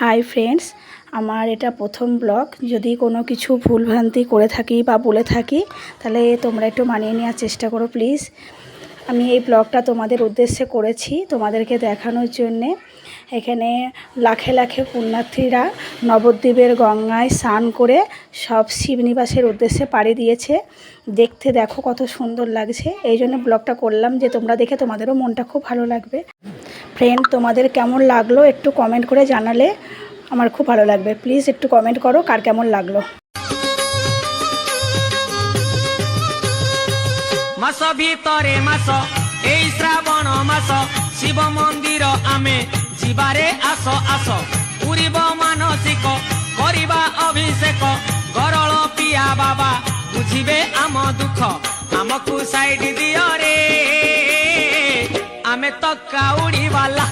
Hi friends, আমার এটা প্রথম ব্লগ। যদি কোনো কিছু ভুলভ্রান্তি করে থাকি বা বলে থাকি, তাহলে তোমরা একটু মানিয়ে নেওয়ার চেষ্টা করো, প্লিজ। আমি এই ব্লগটা তোমাদের উদ্দেশ্যে করেছি, তোমাদেরকে দেখানোর জন্যে। এখানে লাখে লাখে পুণ্যার্থীরা নবদ্বীপের গঙ্গায় স্নান করে সব শিবনিবাসের উদ্দেশ্যে পাড়ি দিয়েছে। দেখতে দেখো কত সুন্দর লাগছে। এই জন্য ব্লগটা করলাম যে তোমরা দেখে তোমাদেরও মনটা খুব ভালো লাগবে। ফ্রেন্ড তোমাদের কেমন লাগলো একটু কমেন্ট করে জানালে আমার খুব ভালো লাগবে প্লিজ একটু কমেন্ট করো কার কেমন লাগলো মাস ভিতরে মাস এই শ্রাবণ মাস শিব মন্দির আমি ଯିବାରେ ଆସ ଆସ ପୁରିବ ମାନସିକ କରିବା ଅଭିଷେକ ଗରଳ ପିଆ ବାବା ବୁଝିବେ ଆମ ଦୁଃଖ ଆମକୁ ସାଇଡ ଦିଅରେ हमें तो काउड़ी वाला